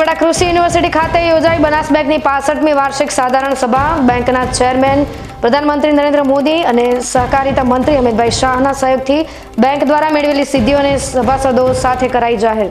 દાંતીવાડા કૃષિ યુનિવર્સિટી ખાતે યોજાઈ બનાસ બેંકની પાસઠમી વાર્ષિક સાધારણ સભા. બેંકના ચેરમેન, પ્રધાનમંત્રી નરેન્દ્ર મોદી અને સહકારિતા મંત્રી અમિતભાઈ શાહના સહયોગથી બેંક દ્વારા મેળવેલી સિદ્ધિઓને સભાસદો સાથે કરાઈ જાહેર.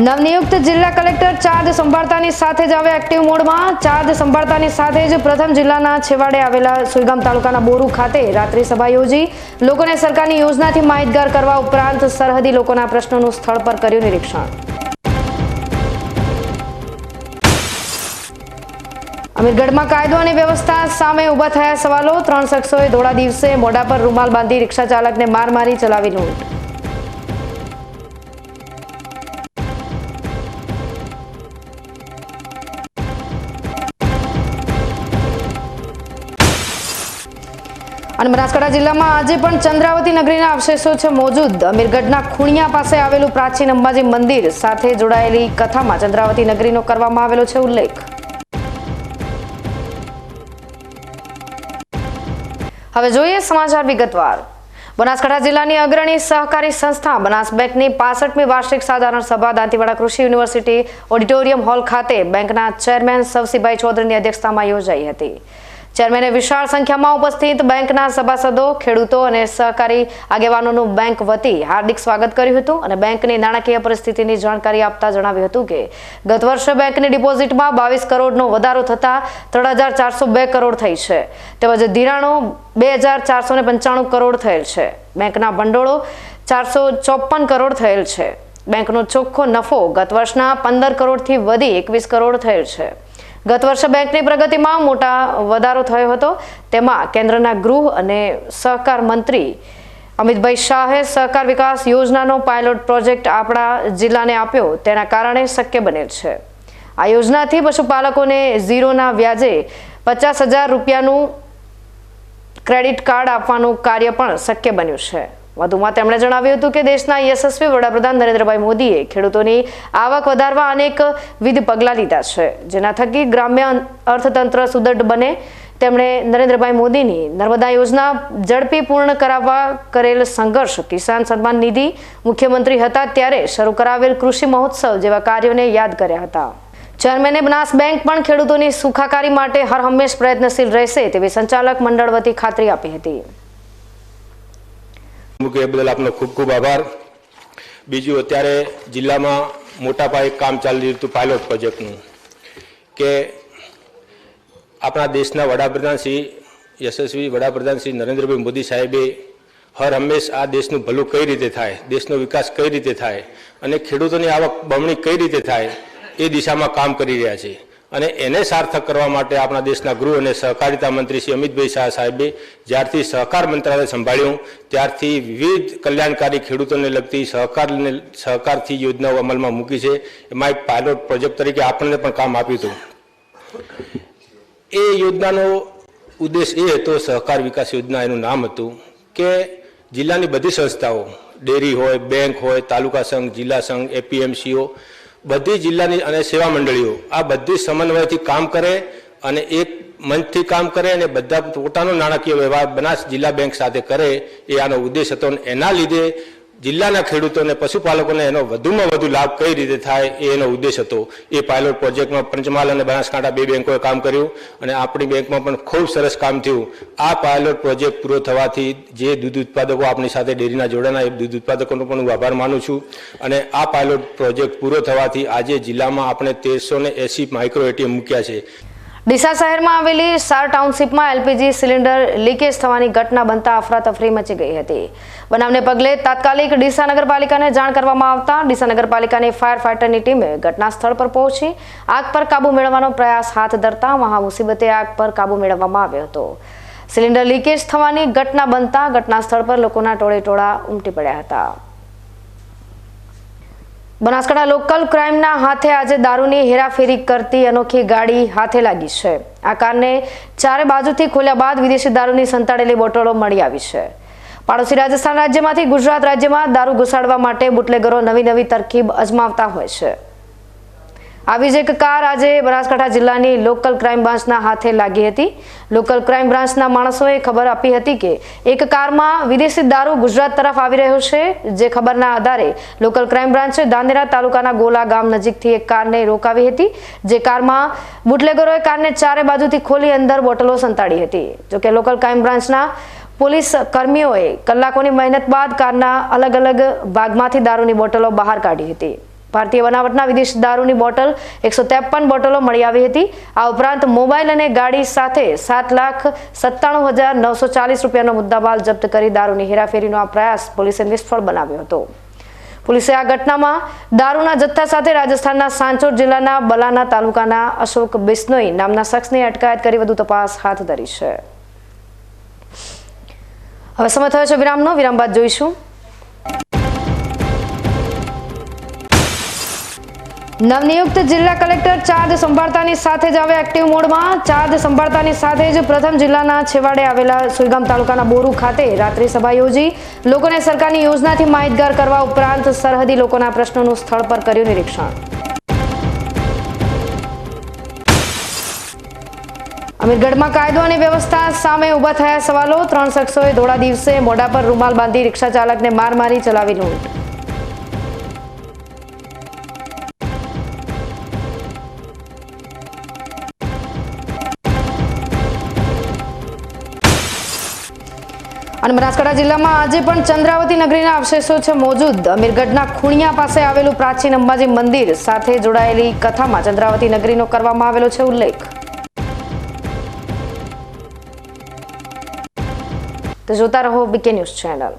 નવનિયુક્ત જિલ્લા કલેક્ટર ચાર્જ સંભાળતાની સાથે જ આવે એક્ટિવ મોડમાં. ચાર્જ સંભાળતાની સાથે જ પ્રથમ જિલ્લાના છેવાડે આવેલા સુઈગામ તાલુકાના બોરુ ખાતે રાત્રિ સભા યોજી. લોકોને સરકારની યોજનાથી માહિતગાર કરવા ઉપરાંત સરહદી લોકોના પ્રશ્નોનું સ્થળ પર કર્યું નિરીક્ષણ. અમીરગઢમાં કાયદો અને વ્યવસ્થા સામે ઊભા થયા સવાલો. ત્રણ શખ્સોએ ધોળા દિવસે મોઢા પર રૂમાલ બાંધી રિક્ષા ચાલકને માર મારી ચલાવી લૂંટ. અને બનાસકાંઠા જિલ્લામાં આજે પણ ચંદ્રાવતી નગરીના અવશેષો છે મોજૂદ. અમીરગઢના ખૂણિયા પાસે આવેલું પ્રાચીન અંબાજી મંદિર સાથે જોડાયેલી કથામાં ચંદ્રાવતી નગરીનો કરવામાં આવેલો છે ઉલ્લેખ. હવે જોઈએ સમાચાર વિગતવાર. બનાસકાંઠા જિલ્લાની અગ્રણી સહકારી સંસ્થા બનાસ બેંકની પાસઠમી વાર્ષિક સાધારણ સભા દાંતીવાડા કૃષિ યુનિવર્સિટી ઓડિટોરિયમ હોલ ખાતે બેંકના ચેરમેન સવસીભાઈ ચૌધરીની અધ્યક્ષતામાં યોજાઈ હતી. ચેરમેને વિશાળ સંખ્યામાં ઉપસ્થિત બેંકના સભાસદો, ખેડૂતો અને સહકારી આગેવાનોનું બેંક વતી હાર્દિક સ્વાગત કર્યું હતું અને બેંકની નાણાકીય પરિસ્થિતિની જાણકારી આપતા જણાવ્યું હતું કે ગત વર્ષે બેંકની ડિપોઝિટમાં બાવીસ કરોડનો વધારો થતા ત્રણ કરોડ થઈ છે. તેમજ ધિરાણો બે કરોડ થયેલ છે. બેંકના ભંડોળો ચારસો કરોડ થયેલ છે. બેંકનો ચોખ્ખો નફો ગત વર્ષના પંદર કરોડથી વધી એકવીસ કરોડ થયેલ છે. ગત વર્ષે બેંકની પ્રગતિમાં મોટા વધારો થયો હતો. તેમાં કેન્દ્રના ગૃહ અને સહકાર મંત્રી અમિતભાઈ શાહે સહકાર વિકાસ યોજનાનો પાયલોટ પ્રોજેક્ટ આપણા જિલ્લાને આપ્યો. તેના કારણે શક્ય બનેલ છે. આ યોજનાથી પશુપાલકોને ઝીરોના વ્યાજે પચાસ હજાર રૂપિયાનું ક્રેડિટ કાર્ડ આપવાનું કાર્ય પણ શક્ય બન્યું છે. વધુમાં તેમણે જણાવ્યું હતું કે દેશના યશસ્વી વડાપ્રધાન નરેન્દ્રભાઈ મોદીએ ખેડૂતોની આવક વધારવા અનેક વિધ પગલાં લીધા છે. જેના થકી ગ્રામ્ય અર્થતંત્ર સુદૃઢ બને. તેમણે નરેન્દ્રભાઈ મોદીની નર્મદા યોજના ઝડપી પૂર્ણ કરાવવા કરેલ સંઘર્ષ, કિસાન સન્માન નિધિ મુખ્યમંત્રી હતા ત્યારે શરૂ કરાવેલ કૃષિ મહોત્સવ જેવા કાર્યોને યાદ કર્યા હતા. ચેરમેને બનાસ બેંક પણ ખેડૂતોની સુખાકારી માટે હર હંમેશ પ્રયત્નશીલ રહેશે તેવી સંચાલક મંડળ વતી ખાતરી આપી હતી. મૂકે એ બદલ આપનો ખૂબ ખૂબ આભાર. બીજું અત્યારે જિલ્લામાં મોટા પાયે કામ ચાલી રહ્યું હતું પાયલોટ પ્રોજેક્ટનું કે આપણા દેશના વડાપ્રધાન શ્રી યશસ્વી વડાપ્રધાન શ્રી નરેન્દ્રભાઈ મોદી સાહેબે હર હંમેશ આ દેશનું ભલું કઈ રીતે થાય, દેશનો વિકાસ કઈ રીતે થાય અને ખેડૂતોની આવક બમણી કઈ રીતે થાય એ દિશામાં કામ કરી રહ્યા છે. અને એને સાર્થક કરવા માટે આપણા દેશના ગૃહ અને સહકારિતા મંત્રી શ્રી અમિતભાઈ શાહ સાહેબે જ્યારથી સહકાર મંત્રાલય સંભાળ્યું, ત્યારથી વિવિધ કલ્યાણકારી ખેડૂતોને લગતી સહકારને સહકારથી યોજનાઓ અમલમાં મૂકી છે. એમાં એક પાયલોટ પ્રોજેક્ટ તરીકે આપણને પણ કામ આપ્યું હતું. એ યોજનાનો ઉદ્દેશ એ હતો, સહકાર વિકાસ યોજના એનું નામ હતું કે જિલ્લાની બધી સંસ્થાઓ, ડેરી હોય, બેંક હોય, તાલુકા સંઘ, જિલ્લા સંઘ, એપીએમસીઓ બધી જિલ્લાની અને સેવા મંડળીઓ આ બધી સમન્વયથી કામ કરે અને એક મંચથી કામ કરે અને બધા પોતાનો નાણાકીય વ્યવહાર બનાસ જિલ્લા બેંક સાથે કરે એ આનો ઉદ્દેશ હતો અને એના લીધે જિલ્લાના ખેડૂતોને, પશુપાલકોને એનો વધુમાં વધુ લાભ કઈ રીતે થાય એ એનો ઉદ્દેશ હતો. એ પાયલોટ પ્રોજેક્ટમાં પંચમહાલ અને બનાસકાંઠા બે બેંકોએ કામ કર્યું અને આપણી બેંકમાં પણ ખૂબ સરસ કામ થયું. આ પાયલોટ પ્રોજેક્ટ પૂરો થવાથી જે દૂધ ઉત્પાદકો આપણી સાથે ડેરીના જોડાના, એ દૂધ ઉત્પાદકોનો પણ હું આભાર માનું છું. અને આ પાયલોટ પ્રોજેક્ટ પૂરો થવાથી આજે જિલ્લામાં આપણે તેરસો ને એસી માઇક્રો એટીએમ મૂક્યા છે. ડીસા શહેરમાં આવેલી સાર ટાઉનશીપમાં એલપીજી સિલિન્ડર લીકેજ થવાની ઘટના બનતા અફરાતફરી મચી ગઈ હતી. બનાવને પગલે તાત્કાલિક ડીસા નગરપાલિકાને જાણ કરવામાં આવતા ડીસા નગરપાલિકાની ફાયર ફાઈટરની ટીમે ઘટના સ્થળ પર પહોંચી આગ પર કાબુ મેળવવાનો પ્રયાસ હાથ ધરતા મહા મુસીબતે આગ પર કાબુ મેળવવામાં આવ્યો હતો. સિલિન્ડર લીકેજ થવાની ઘટના બનતા ઘટના સ્થળ પર લોકોના ટોળે ટોળા ઉમટી પડ્યા હતા. બનાસકાંઠા લોકલ ક્રાઇમના હાથે આજે દારૂની હેરાફેરી કરતી અનોખી ગાડી હાથે લાગી છે. આ કારને ચારે બાજુથી ખોલ્યા બાદ વિદેશી દારૂની સંતાડેલી બોટલો મળી આવી છે. પાડોશી રાજસ્થાન રાજ્યમાંથી ગુજરાત રાજ્યમાં દારૂ ઘુસાડવા માટે બુટલેગરો નવી નવી તરકીબ અજમાવતા હોય છે. આવી જ એક કાર આજે બનાસકાંઠા જિલ્લાની લોકલ ક્રાઇમ બ્રાન્ચના હાથે લાગી હતી. લોકલ ક્રાઇમ બ્રાન્ચના માણસોએ ખબર આપી હતી કે એક કારમાં વિદેશી દારૂ ગુજરાત તરફ આવી રહ્યો છે, જે ખબરના આધારે લોકલ ક્રાઇમ બ્રાન્ચે દાંદેરા તાલુકાના ગોલા ગામ નજીકથી એક કારને રોકાવી હતી, જે કારમાં બુટલેગરોએ કારને ચારે બાજુથી ખોલી અંદર બોટલો સંતાડી હતી. જોકે લોકલ ક્રાઇમ બ્રાન્ચના પોલીસ કર્મીઓએ કલાકોની મહેનત બાદ કારના અલગ અલગ ભાગમાંથી દારૂની બોટલો બહાર કાઢી હતી. ભારતીય બનાવટના વિદેશ દારૂની બોટલ એકસો ત્રેપન બોટલો મળી આવી હતી. આ ઉપરાંત મોબાઈલ અને ગાડી સાથે સાત લાખ સત્તાણું હજાર નવસો ચાલીસ રૂપિયાનો મુદ્દામાલ જપ્ત કરી દારૂની હેરાફેરીનો આ પ્રયાસ પોલીસે નિષ્ફળ બનાવ્યો હતો. પોલીસે આ ઘટનામાં દારૂના જથ્થા સાથે રાજસ્થાનના સાંચોર જિલ્લાના બલાના તાલુકાના અશોક બિસ્નોઈ નામના શખ્સની અટકાયત કરી વધુ તપાસ હાથ ધરી છે. હવે સમય થયો છે વિરામનો. વિરામ બાદ જોઈશું. નવનિયુક્ત જિલ્લા કલેક્ટર ચાર્જ સંભાળતાની સાથે જ આવે એક્ટિવ મોડમાં. ચાર્જ સંભાળતાની સાથે જ પ્રથમ જિલ્લાના છેવાડે આવેલા સુઈગામ તાલુકાના બોરુ ખાતે રાત્રિ સભા યોજી. લોકોને સરકારની યોજનાથી માહિતગાર કરવા ઉપરાંત સરહદી લોકોના પ્રશ્નોનું સ્થળ પર કર્યું નિરીક્ષણ. અમીરગઢમાં કાયદો અને વ્યવસ્થા સામે ઊભા થયા સવાલો. ત્રણ શખ્સોએ ધોળા દિવસે મોઢા પર રૂમાલ બાંધી રિક્ષા ચાલકને માર મારી ચલાવી લૂંટ. અને બનાસકાંઠા જિલ્લામાં આજે પણ ચંદ્રાવતી નગરીના અવશેષો છે મોજૂદ. અમીરગઢના ખૂણિયા પાસે આવેલું પ્રાચીન અંબાજી મંદિર સાથે જોડાયેલી કથામાં ચંદ્રાવતી નગરીનો કરવામાં આવેલો છે ઉલ્લેખ. તો જોતા રહો B K news channel.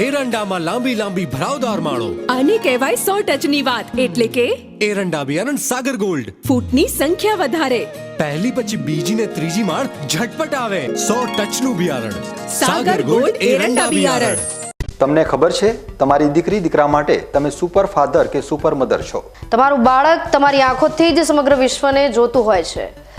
એરંડામાં લાંબી લાંબી ભરાવદાર માળો. આને કહેવાય સો ટચની વાત. એટલે કે? એરંડા બિયારણ સાગર ગોલ્ડ. ફૂટની સંખ્યા વધારે. પહેલી પછી બીજી ને ત્રીજી માળ ઝટપટ આવે. સો ટચનું બિયારણ સાગર ગોલ્ડ એરંડા બિયારણ તમને ખબર છે? તમારી દીકરી દીકરા માટે તમે સુપર ફાધર કે સુપર મધર છો? તમારું બાળક તમારી આંખોથી જ સમગ્ર વિશ્વને જોતું હોય છે.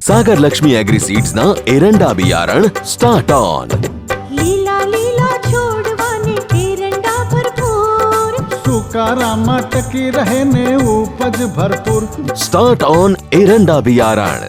સાગર લક્ષ્મી એગ્રીસીડ્સ ના એરંડા બિયારણ સ્ટાર્ટ ઓન લીલા લીલા છોડવાને એરંડા ભરપૂર સૂકા સુકારામાં ટકી રહે ને ઉપજ ભરપૂર સ્ટાર્ટ ઓન એરંડા બિયારણ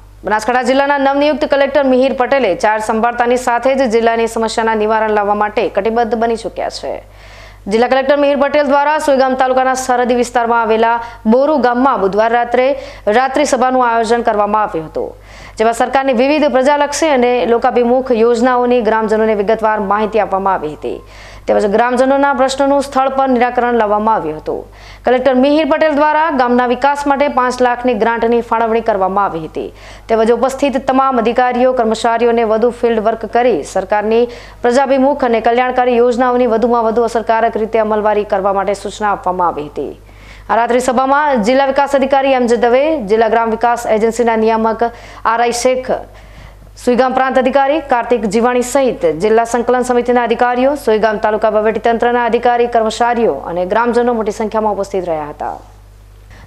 બનાસકાંઠા જિલ્લાના નવનિયુક્ત કલેક્ટર મિહિર પટેલે ચાર સંભાળતાની સાથે જ જિલ્લાની સમસ્યાના નિવારણ લાવવા માટે કટિબદ્ધ બની ચૂક્યા છે. જિલ્લા કલેક્ટર મિહિર પટેલ દ્વારા સુઈગામ તાલુકાના સરહદી વિસ્તારમાં આવેલા બોરુ ગામમાં બુધવાર રાત્રે રાત્રિ સભાનું આયોજન કરવામાં આવ્યું હતું. જેમાં સરકારની વિવિધ પ્રજાલક્ષી અને લોકાભિમુખ યોજનાઓની ગ્રામજનોને વિગતવાર માહિતી આપવામાં આવી હતી. તેમજ ગ્રામજનોના પ્રશ્નોનું સ્થળ પર નિરાકરણ લાવવામાં આવ્યું હતું. કલેક્ટર મિહિર પટેલ દ્વારા ગામના વિકાસ માટે પાંચ લાખની ગ્રાન્ટની ફાળવણી કરવામાં આવી હતી. તેમજ ઉપસ્થિત તમામ અધિકારીઓ, કર્મચારીઓને વધુ ફિલ્ડ વર્ક કરી સરકારની પ્રજાભિમુખ અને કલ્યાણકારી યોજનાઓની વધુમાં વધુ અસરકારક રીતે અમલવારી કરવા માટે સૂચના આપવામાં આવી હતી. આ રાત્રિ સભામાં જિલ્લા વિકાસ અધિકારી એમ જે દવે, જિલ્લા ગ્રામ વિકાસ એજન્સીના નિયામક આર આઈ શેખ સુઈગામ પ્રાંત અધિકારી કાર્તિક જીવાણી સહિત જિલ્લા સંકલન સમિતિના અધિકારીઓ સુઈગામ તાલુકા વહીવટીતંત્રના અધિકારી, કર્મચારીઓ અને ગ્રામજનો મોટી સંખ્યામાં ઉપસ્થિત રહ્યા હતા.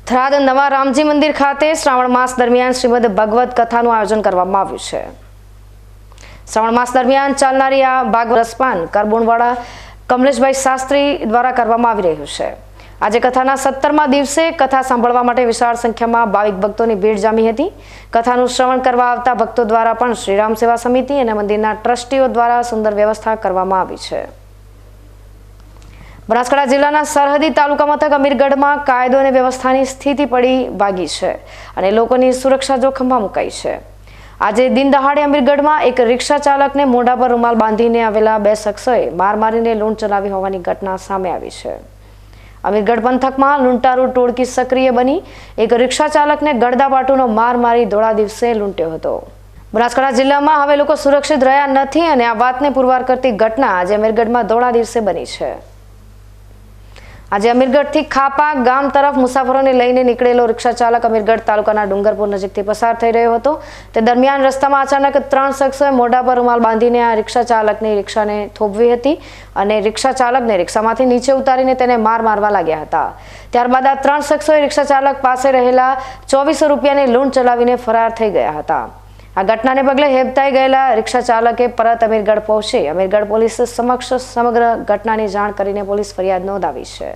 થરાદ નવા રામજી મંદિર ખાતે શ્રાવણ માસ દરમિયાન શ્રીમદ ભગવત કથાનું આયોજન કરવામાં આવ્યું છે. શ્રાવણ માસ દરમિયાન ચાલનારી આ ભાગવત રસપાન કરબુણવાળા કમલેશભાઈ શાસ્ત્રી દ્વારા કરવામાં આવી રહ્યું છે. આજે કથાના સત્તરમા દિવસે કથા સાંભળવા માટે વિશાળ સંખ્યામાં ભાવિક ભક્તોની ભીડ જામી હતી. કથાનું શ્રવણ કરવા આવતા ભક્તો દ્વારા પણ શ્રીરામ સેવા સમિતિ અને મંદિરના ટ્રસ્ટીઓ દ્વારા સુંદર વ્યવસ્થા કરવામાં આવી છે. બનાસકાંઠા જિલ્લાના સરહદી તાલુકા મથક અમીરગઢમાં કાયદો અને વ્યવસ્થાની સ્થિતિ પડી ભાગી છે અને લોકોની સુરક્ષા જોખમમાં મુકાઈ છે. આજે દિન દહાડે અમીરગઢમાં એક રિક્ષા ચાલકને મોઢા પર રૂમાલ બાંધીને આવેલા બે શખ્સોએ માર મારીને લૂંટ ચલાવી હોવાની ઘટના સામે આવી છે. અમીરગઢ પંથકમાં લૂંટારૂ ટોળકી સક્રિય બની. એક રિક્ષા ચાલકને ગળદાપાટુનો માર મારી ધોળા દિવસે લૂંટ્યો હતો. બનાસકાંઠા જિલ્લામાં હવે લોકો સુરક્ષિત રહ્યા નથી અને આ વાતને પુરવાર કરતી ઘટના આજે અમીરગઢમાં ધોળા દિવસે બની છે. આજે અમીરગઢથી ખાપા ગામ તરફ મુસાફરોને લઈને નીકળેલો રિક્ષા ચાલક અમીરગઢ તાલુકાના ડુંગરપુર નજીકથી પસાર થઈ રહ્યો હતો. તે દરમિયાન રસ્તામાં અચાનક ત્રણ શખ્સોએ મોઢા પર રૂમાલ બાંધીને આ રિક્ષા ચાલકની રિક્ષાને થોભવી હતી અને રિક્ષા ચાલકને રિક્ષામાંથી નીચે ઉતારીને તેને માર મારવા લાગ્યા હતા. ત્યારબાદ આ ત્રણ શખ્સોએ રિક્ષા ચાલક પાસે રહેલા ચોવીસો રૂપિયાની લૂંટ ચલાવીને ફરાર થઈ ગયા હતા. આ ઘટનાને પગલે હેબતાઈ ગયેલા રિક્ષા ચાલકે પરત અમીરગઢ પહોંચી. અમીરગઢ પોલીસ સમક્ષ સમગ્ર ઘટનાની જાણ કરીને પોલીસ ફરિયાદ નોંધાવી છે.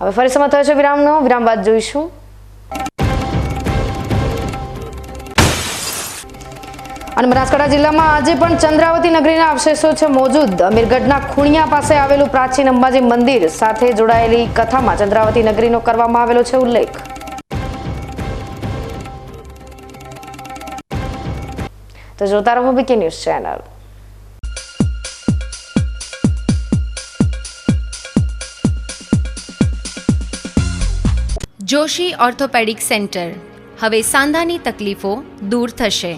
હવે ફરી સમય થયો છે વિરામનો. વિરામ બાદ જોઈશું. અને બનાસકાંઠા જિલ્લામાં આજે પણ ચંદ્રાવતી નગરીના અવશેષો છે મોજૂદ. અમીરગઢના ખૂણિયા પાસે આવેલું પ્રાચીન અંબાજી મંદિર સાથે જોડાયેલી કથામાં ચંદ્રાવતી નગરીનો કરવામાં આવેલો છે ઉલ્લેખ. તો જોતા રહો B K news channel. Joshi orthopaedic centre. હવે સાંધાની તકલીફો દૂર થશે.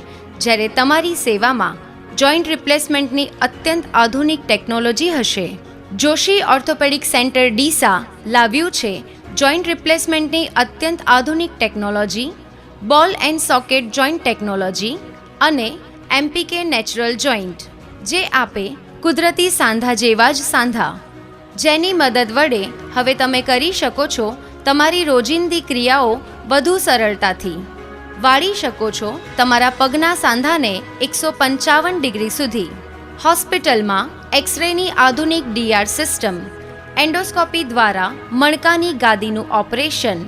જ્યારે તમારી સેવામાં જોઈન્ટ રિપ્લેસમેન્ટની અત્યંત આધુનિક ટેકનોલોજી હશે. જોશી ઓર્થોપેડિક સેન્ટર ડીસા લાવ્યું છે જોઈન્ટ રિપ્લેસમેન્ટની અત્યંત આધુનિક technology, ball and socket joint technology અને એમપીકે નેચરલ જોઈન્ટ, જે આપે કુદરતી સાંધા જેવા જ સાંધા. જેની મદદ વડે હવે તમે કરી શકો છો તમારી રોજિંદી ક્રિયાઓ વધુ સરળતાથી. વાળી શકો છો તમારા પગના સાંધાને એકસો પંચાવન ડિગ્રી સુધી. હોસ્પિટલમાં એક્સરેની આધુનિક ડીઆર સિસ્ટમ, એન્ડોસ્કોપી દ્વારા મણકાની ગાદીનું ઓપરેશન,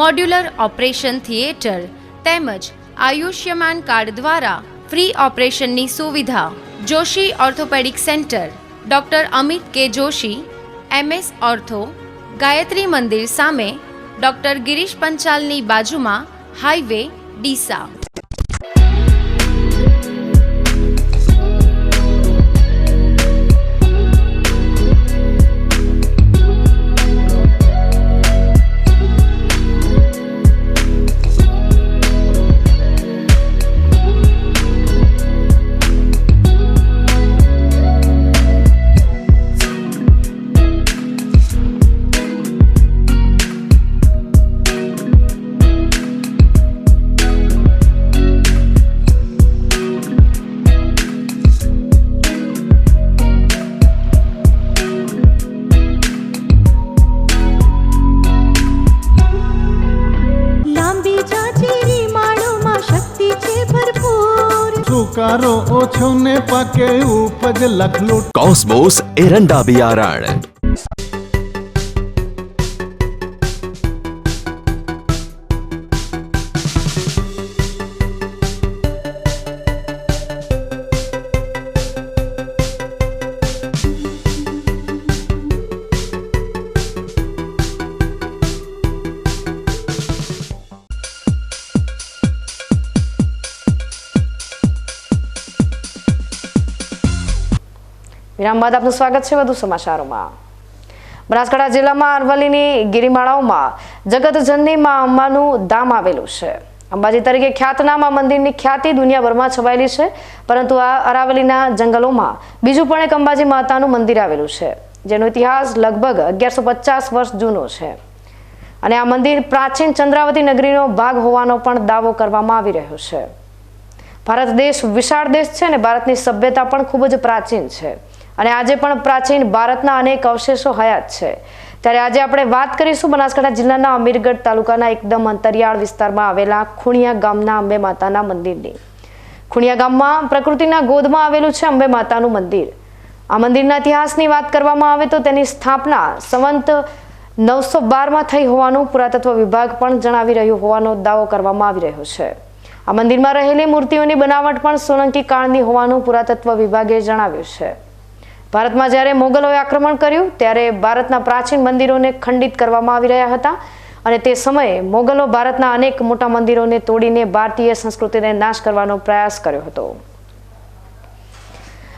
મોડ્યુલર ઓપરેશન થિયેટર તેમજ આયુષ્યમાન કાર્ડ દ્વારા ફ્રી ઓપરેશનની સુવિધા. Joshi orthopaedic centre. Doctor Amit K Joshi M S ortho, Gayatri Mandir સામે ડૉક્ટર ગિરીશ પંચાલની બાજુમાં હાઈવે, ડીસા. ઉપજ લખલૂટ કોસ્મોસ એરંડા બિયારણ વિરામ બાદ આપનું સ્વાગત છે વધુ સમાચારોમાં. બનાસકાંઠા જિલ્લામાં અરવલ્લીની ગિરિમાળાઓમાં જગતજનની મા અંબાનું ધામ આવેલું છે. અંબાજી તરીકે ખ્યાતનામા મંદિરની ખ્યાતિ દુનિયાભરમાં છવાયેલી છે, પરંતુ આ અરાવલીના જંગલોમાં બીજું પણ એક અંબાજી માતાનું મંદિર આવેલું છે, જેનો ઇતિહાસ લગભગ અગિયારસો પચાસ વર્ષ જૂનો છે. અને આ મંદિર પ્રાચીન ચંદ્રાવતી નગરીનો ભાગ હોવાનો પણ દાવો કરવામાં આવી રહ્યો છે. ભારત દેશ વિશાળ દેશ છે અને ભારતની સભ્યતા પણ ખૂબ જ પ્રાચીન છે. અને આજે પણ પ્રાચીન ભારતના અનેક અવશેષો હયાત છે. ત્યારે આજે આપણે વાત કરીશું બનાસકાંઠા જિલ્લાના અમીરગઢ તાલુકાના એકદમ અંતરિયાળ વિસ્તારમાં આવેલા ખુણિયા ગામના અંબે માતાના મંદિરની. ખુણિયા ગામમાં પ્રકૃતિના ગોદમાં આવેલું છે અંબે માતાનું મંદિર. આ મંદિરના ઇતિહાસની વાત કરવામાં આવે તો તેની સ્થાપના સંવંત નવસો બારમાં થઈ હોવાનું પુરાતત્વ વિભાગ પણ જણાવી રહ્યું હોવાનો દાવો કરવામાં આવી રહ્યો છે. આ મંદિરમાં રહેલી મૂર્તિઓની બનાવટ પણ સોલંકી કાળની હોવાનું પુરાતત્વ વિભાગે જણાવ્યું છે. ભારતમાં જ્યારે મોગલોએ આક્રમણ કર્યું, ત્યારે ભારતના પ્રાચીન મંદિરોને ખંડિત કરવામાં આવી રહ્યા હતા અને તે સમયે મોગલો ભારતના અનેક મોટા મંદિરોને તોડીને ભારતીય સંસ્કૃતિને નાશ કરવાનો પ્રયાસ કર્યો હતો.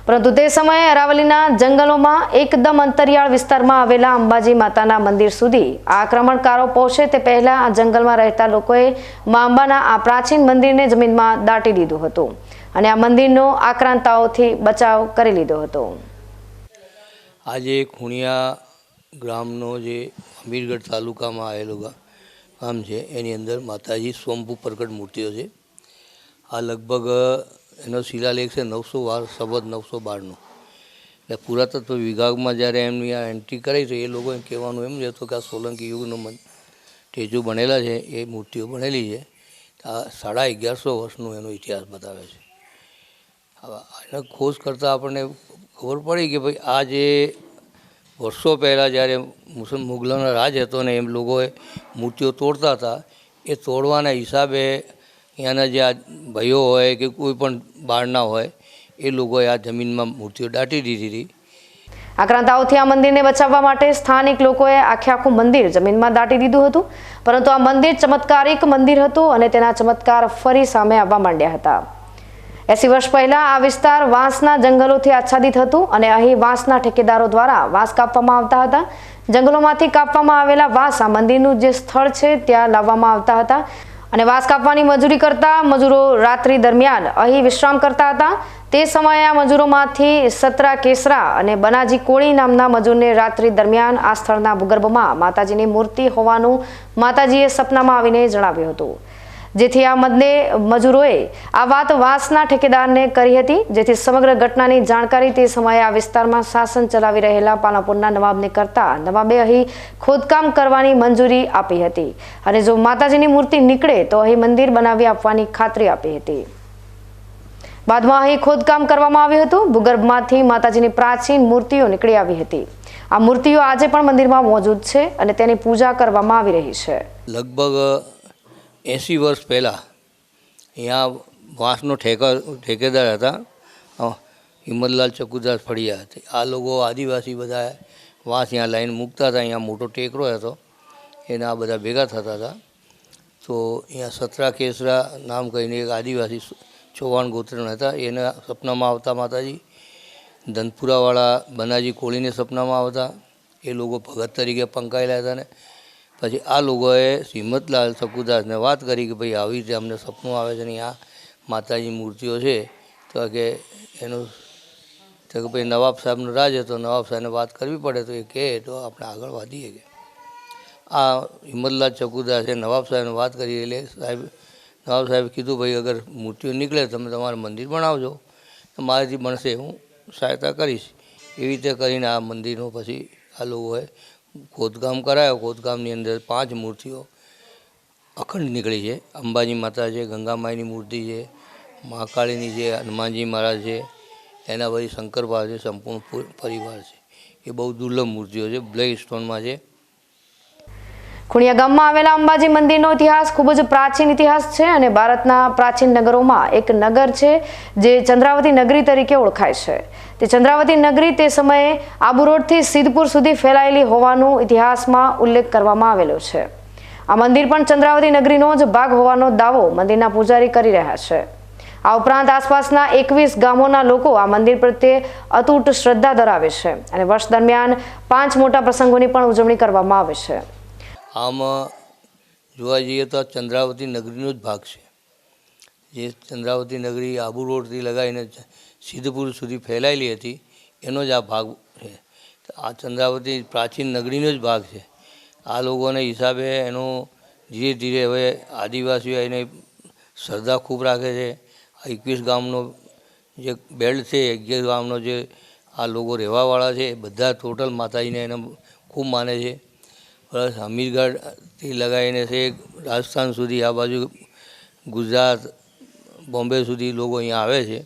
પરંતુ તે સમયે અરાવલીના જંગલોમાં એકદમ અંતરિયાળ વિસ્તારમાં આવેલા અંબાજી માતાના મંદિર સુધી આક્રમણકારો પહોંચે તે પહેલા આ જંગલમાં રહેતા લોકોએ મા અંબાના આ પ્રાચીન મંદિરને જમીનમાં દાટી દીધું હતું અને આ મંદિરનો આક્રાંતાઓથી બચાવ કરી લીધો હતો. આજે ખૂણિયા ગ્રામનો જે અમીરગઢ તાલુકામાં આવેલું ગામ છે, એની અંદર માતાજી સ્વંભૂ પ્રગટ મૂર્તિઓ છે. આ લગભગ, એનો શિલાલેખ છે નવસો વાર સબદ નવસો બારનો. એટલે પુરાતત્વ વિભાગમાં જ્યારે એમની આ એન્ટ્રી કરી છે, એ લોકો એમ કહેવાનું એમ જ હતું કે આ સોલંકી યુગનો મન ટેજુ બનેલા છે, એ મૂર્તિઓ બનેલી છે. આ સાડા અગિયારસો વર્ષનો એનો ઇતિહાસ બતાવે છે. એને ખોજ કરતાં આપણને ખબર પડી કે ભાઈ આ જે વર્ષો પહેલાં જ્યારે મુસલ મુગલોનો રાજ હતો ને એમ લોકોએ મૂર્તિઓ તોડતા હતા, એ તોડવાના હિસાબે ત્યાંના જે આ ભાઈઓ હોય કે કોઈ પણ બાળના હોય, એ લોકોએ આ જમીનમાં મૂર્તિઓ દાટી દીધી હતી. આક્રાંતાઓથી આ મંદિરને બચાવવા માટે સ્થાનિક લોકોએ આખે આખું મંદિર જમીનમાં દાટી દીધું હતું, પરંતુ આ મંદિર ચમત્કારિક મંદિર હતું અને તેના ચમત્કાર ફરી સામે આવવા માંડ્યા હતા. એસી વર્ષ પહેલા આ વિસ્તાર વાંસના જંગલોથી આચ્છાદિત હતું અને અહીં વાંસના ઠેકેદારો દ્વારા વાંસ કાપવામાં આવતા હતા. જંગલોમાંથી કાપવામાં આવેલા વાંસ આ મંદિરનું જે સ્થળ છે, ત્યાં લાવવામાં આવતા હતા. અને વાંસ કાપવાની મજૂરી કરતા મજૂરો રાત્રિ દરમિયાન અહીં વિશ્રામ કરતા હતા. તે સમયે આ મજૂરોમાંથી સતરા કેસરા અને બનાજી કોળી નામના મજૂરને રાત્રિ દરમિયાન આ સ્થળના ભૂગર્ભમાં માતાજીની મૂર્તિ હોવાનું માતાજીએ સપનામાં આવીને જણાવ્યું હતું. જેથી આ મદને મજૂરોએ આ વાત વાંસના ઠેકેદારને કરી હતી. જેથી સમગ્ર ઘટનાની જાણકારી તે સમયે આ વિસ્તારમાં શાસન ચલાવી રહેલા પાલનપુરના નવાબને કરતા નવાબે અહીં ખોદકામ કરવાની મંજૂરી આપી હતી. અને જો માતાજીની મૂર્તિ નીકળે તો અહીં મંદિર બનાવી આપવાની ખાતરી આપી હતી. બાદમાં અહીં ખોદકામ કરવામાં આવ્યું હતું. ભૂગર્ભમાંથી માતાજીની પ્રાચીન મૂર્તિઓ નીકળી આવી હતી. આ મૂર્તિઓ આજે પણ મંદિરમાં મોજૂદ છે અને તેની પૂજા કરવામાં આવી રહી છે. લગભગ એંસી વર્ષ પહેલાં અહીંયા વાંસનો ઠેકા, ઠેકેદાર હતા. હિંમતલાલ ચકુદાસ ફળિયા હતા. આ લોકો આદિવાસી બધા વાંસ અહીંયા લાઈન મૂકતા હતા. અહીંયા મોટો ટેકરો હતો. એને આ બધા ભેગા થતા હતા. તો અહીંયા સતરા કેસરા નામ કહીને એક આદિવાસી ચૌહાણ ગોત્રના હતા. એના સપનામાં આવતા માતાજી ધનપુરાવાળા બનાજી કોળીને સપનામાં આવતા. એ લોકો ભગત તરીકે પંકાયેલા હતા ને. પછી આ લોકોએ શ્રીમદલાલ શકુદાસને વાત કરી કે ભાઈ આવી રીતે અમને સપનું આવે છે ને આ માતાજી મૂર્તિઓ છે, તો કે એનું, તો કે ભાઈ નવાબ સાહેબનો રાજ હતો, નવાબ સાહેબને વાત કરવી પડે તો એ કહે, તો આપણે આગળ વધીએ કે. આ હિંમતલાલ ચકુદાસે નવાબ સાહેબને વાત કરી એટલે સાહેબ, નવાબ સાહેબે કીધું, ભાઈ અગર મૂર્તિઓ નીકળે તમે તમારું મંદિર બનાવજો. તો મારાથી બનશે હું સહાયતા કરીશ. એવી રીતે કરીને આ મંદિરનો પછી આ લોકોએ ખોદકામ કરાયો. ખોદકામની અંદર પાંચ મૂર્તિઓ અખંડ નીકળી છે. અંબાજી માતા છે, ગંગામાઈની મૂર્તિ છે મહાકાળીની છે, હનુમાનજી મહારાજ છે, એના પછી શંકર છે, સંપૂર્ણ પરિવાર છે. એ બહુ દુર્લભ મૂર્તિઓ છે. બ્લેક સ્ટોનમાં છે. ખુણિયા ગામમાં આવેલા અંબાજી મંદિરનો ઇતિહાસ ખૂબ જ પ્રાચીન ઇતિહાસ છે અને ભારતના પ્રાચીન નગરોમાં એક નગર છે જે ચંદ્રાવતી નગરી તરીકે ઓળખાય છે. તે ચંદ્રાવતી નગરી તે સમયે આબુ રોડથી સિદ્ધપુર સુધી ફેલાયેલી હોવાનું ઇતિહાસમાં ઉલ્લેખ કરવામાં આવેલો છે. આ મંદિર પણ ચંદ્રાવતી નગરીનો જ ભાગ હોવાનો દાવો મંદિરના પૂજારી કરી રહ્યા છે. આ ઉપરાંત આસપાસના એકવીસ ગામોના લોકો આ મંદિર પ્રત્યે અતૂટ શ્રદ્ધા ધરાવે છે અને વર્ષ દરમિયાન પાંચ મોટા પ્રસંગોની પણ ઉજવણી કરવામાં આવે છે. આમાં જોવા જઈએ તો આ ચંદ્રાવતી નગરીનો જ ભાગ છે. જે ચંદ્રાવતી નગરી આબુ રોડથી લગાવીને સિદ્ધપુર સુધી ફેલાયેલી હતી, એનો જ આ ભાગ છે. આ ચંદ્રાવતી પ્રાચીન નગરીનો જ ભાગ છે. આ લોકોના હિસાબે એનો ધીરે ધીરે હવે આદિવાસીઓ એને શ્રદ્ધા ખૂબ રાખે છે. આ એકવીસ ગામનો જે બેલ્ટ છે, અગિયાર ગામનો જે આ લોકો રહેવાવાળા છે, એ બધા ટોટલ માતાજીને એને ખૂબ માને છે. પ્લસ હમીરગઢથી લગાવીને છે, રાજસ્થાન સુધી, આ બાજુ ગુજરાત, બોમ્બે સુધી લોકો અહીંયા આવે છે.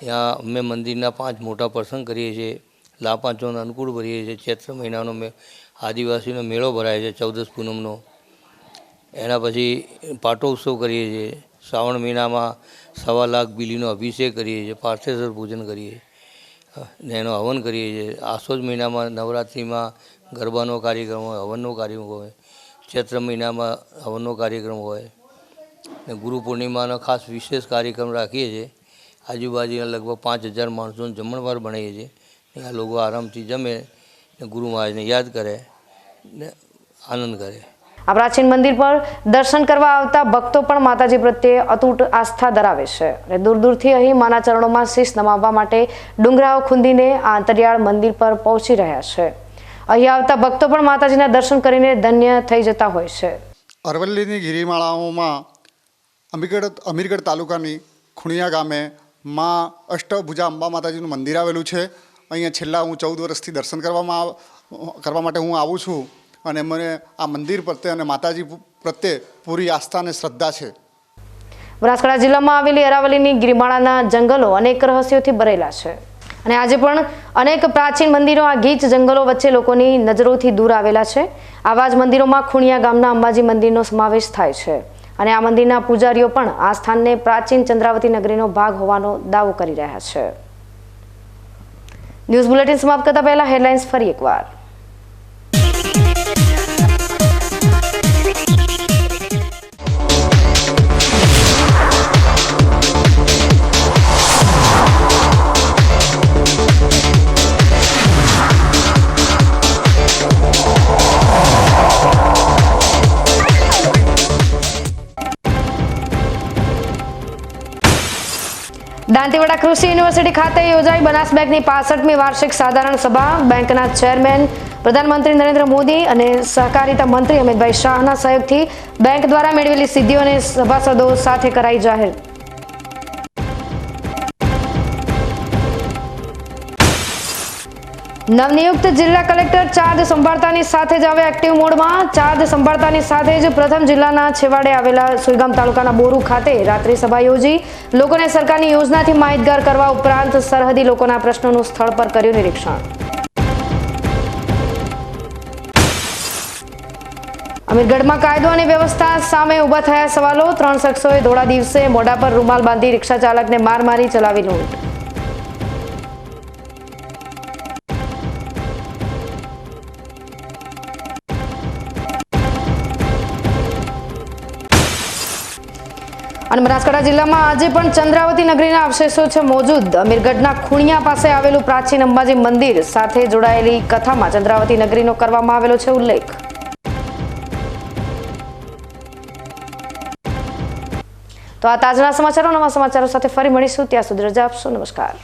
ત્યાં અમે મંદિરના પાંચ મોટા પ્રસંગ કરીએ છીએ. લાપાંચોને અનુકૂળ ભરીએ છીએ. ચૈત્ર મહિનાનો મે, આદિવાસીનો મેળો ભરાય છે, ચૌદસ પૂનમનો. એના પછી પાટોત્સવ કરીએ છીએ. શ્રાવણ મહિનામાં સવા લાખ બિલીનો અભિષેક કરીએ છીએ, પાર્થેશ્વર પૂજન કરીએ. ને એનો હવન કરીએ છીએ. આસોજ મહિનામાં નવરાત્રિમાં ગરબાનો કાર્યક્રમ હોય, હવનનો કાર્યક્રમ હોય, ચૈત્ર મહિનામાં હવનનો કાર્યક્રમ હોય. ને ગુરુ પૂર્ણિમાનો ખાસ વિશેષ કાર્યક્રમ રાખીએ છીએ. આજુબાજુના લગભગ પાંચ હજાર માણસોને જમણવાર બનાવીએ છીએ. આ લોકો આરામથી જમે ને ગુરુ મહારાજને યાદ કરે ને આનંદ કરે. આ પ્રાચીન મંદિર પર દર્શન કરવા આવતા ભક્તો પણ માતાજી પ્રત્યે અતૂટ આસ્થા ધરાવે છે અને દૂર દૂરથી અહીં માના ચરણોમાં શીશ નમાવવા માટે ડુંગરાઓ ખૂંદીને આ અંતરિયાળ મંદિર પર પહોંચી રહ્યા છે. અહીં આવતા ભક્તો પણ માતાજીના દર્શન કરીને ધન્ય થઈ જતા હોય છે. અરવલ્લીની ગિરિમાળાઓમાં અમીરગઢ અમીરગઢ તાલુકાની ખુણિયા ગામે માં અષ્ટભુજા અંબા માતાજીનું મંદિર આવેલું છે. અહીંયા છેલ્લા હું ચૌદ વર્ષથી દર્શન કરવામાં કરવા માટે હું આવું છું અને મને આ મંદિર પ્રત્યે અને માતાજી પ્રત્યે પૂરી આસ્થા અને શ્રદ્ધા છે. બનાસકાંઠા જિલ્લામાં આવેલી અરાવલીની ગિરિમાળાના જંગલો અનેક રહસ્યોથી ભરેલા છે. અને આજે પણ અનેક પ્રાચીન મંદિરો આ ગીચ જંગલો વચ્ચે લોકોની નજરોથી દૂર આવેલા છે. આવા જ મંદિરોમાં ખુણિયા ગામના અંબાજી મંદિરનો સમાવેશ થાય છે. અને આ મંદિરના પૂજારીઓ પણ આ સ્થાનને પ્રાચીન ચંદ્રાવતી નગરીનો ભાગ હોવાનો દાવો કરી રહ્યા છે. ન્યૂઝ બુલેટિન સમાપ્ત કરતા પહેલા હેડલાઇન્સ ફરી એકવાર. દાંતીવાડા કૃષિ યુનિવર્સિટી ખાતે યોજાઈ બનાસ બેંકની પાસઠમી વાર્ષિક સાધારણ સભા. બેંકના ચેરમેન પ્રધાનમંત્રી નરેન્દ્ર મોદી અને સહકારિતા મંત્રી અમિતભાઈ શાહના સહયોગથી બેંક દ્વારા મેળવેલી સિદ્ધિઓને સભાસદો સાથે કરાઈ જાહેર. નવનિયુક્ત જિલ્લા કલેક્ટર ચાર્જ સંભાળતાની સાથે જ આવે એક્ટિવ મોડમાં. ચાર્જ સંભાળતાની સાથે જ પ્રથમ જિલ્લાના છેવાડે આવેલા સુઈગામ તાલુકાના બોરુ ખાતે રાત્રિ સભા યોજી. લોકોને સરકારની યોજનાથી માહિતગાર કરવા ઉપરાંત સરહદી લોકોના પ્રશ્નોનું સ્થળ પર કર્યું નિરીક્ષણ. અમીરગઢમાં કાયદો અને વ્યવસ્થા સામે ઊભા થયા સવાલો. ત્રણ શખ્સોએ ધોળા દિવસે મોઢા પર રૂમાલ બાંધી રિક્ષા ચાલકને માર મારી ચલાવી લૂંટ. બનાસકાંઠા જિલ્લામાં આજે પણ ચંદ્રાવતી નગરીના અવશેષો છે મોજૂદ. અમીરગઢના ખૂણિયા પાસે આવેલું પ્રાચીન અંબાજી મંદિર સાથે જોડાયેલી કથામાં ચંદ્રાવતી નગરીનો કરવામાં આવેલો છે ઉલ્લેખ. તો આ તાજના સમાચારો, નવા સમાચારો સાથે ફરી મળીશું. ત્યાં સુધી રજા આપશો. નમસ્કાર.